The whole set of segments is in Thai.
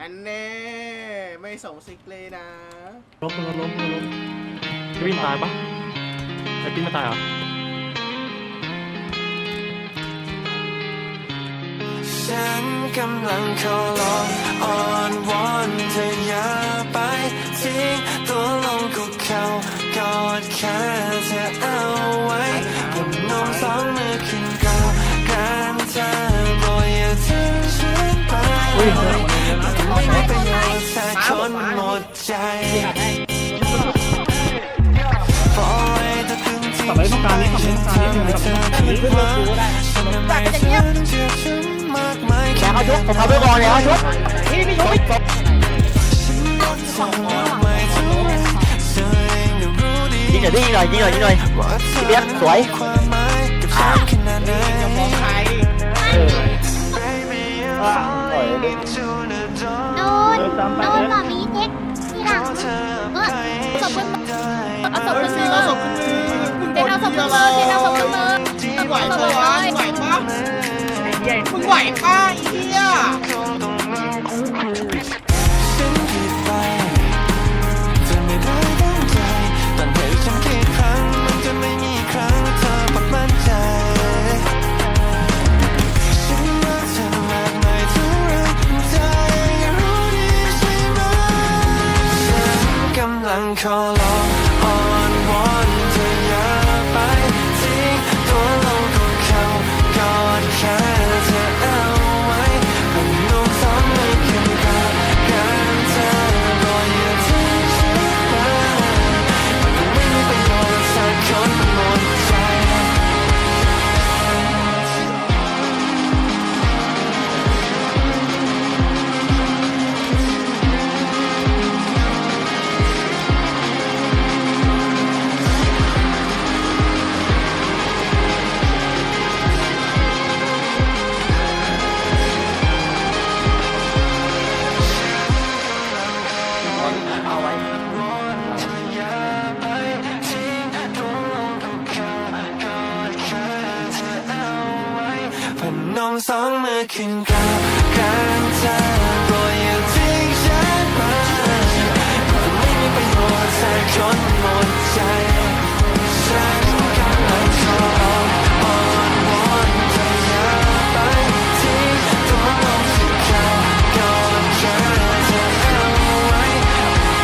อันแน่ไม่ส่งซิกเลยนะ ล้มมือล้มมือล้มจะวิ่งตายปะไอ้ปิ้งไม่ตายเหรอ ฉันกำลังขอลองอ้อนวอนเธออย่าไปทิ้งตัวลงคุกเข่ากอดแค่เธอ ทำไมต้องการนี้ทำไมต้องการนี้ฉันทำไมเธอถึงเชื่อฉันมากมายเขาชุบผมเขาไปก่อนเลยเขาชุบฉันรักเธอมากมายเท่าไรเธอเองก็รู้ดียิงหน่อยดิยิงหน่อยยิงหน่อยยิงหน่อยว่าเธอพี่เลี้ยสวยความหมายกับฉันขนาดไหนจะมองใคร Baby, I'm falling into the โด dark นโดนหมอมีเทคที่หลังขอเอเออไปศพบนได้เอาศพเฮ้บยนซีมือเราส่งหนมือเทคเอาศพบนมือเทคเอาศพ บนมือไหวปะวะมึงไหวปะไหวปะไอ้เหี้ยฉันผิดไปเนมสองมือขึ้นกราบกันเธอโปรดอย่าทิ้งฉันไปไม่มีประโยชน์สักคนหมดใจ ฉันกำลังขออ้อนวอนเธออย่าไปทิ้งตัวลงที่เขากอดแค่เธอเอาไว้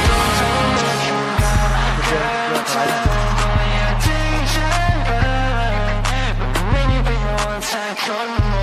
นมสองมือขึ้นกราบกันเธอโปรดอย่าทิ้งฉันไปมันไม่มีประโยชน์สักคนหม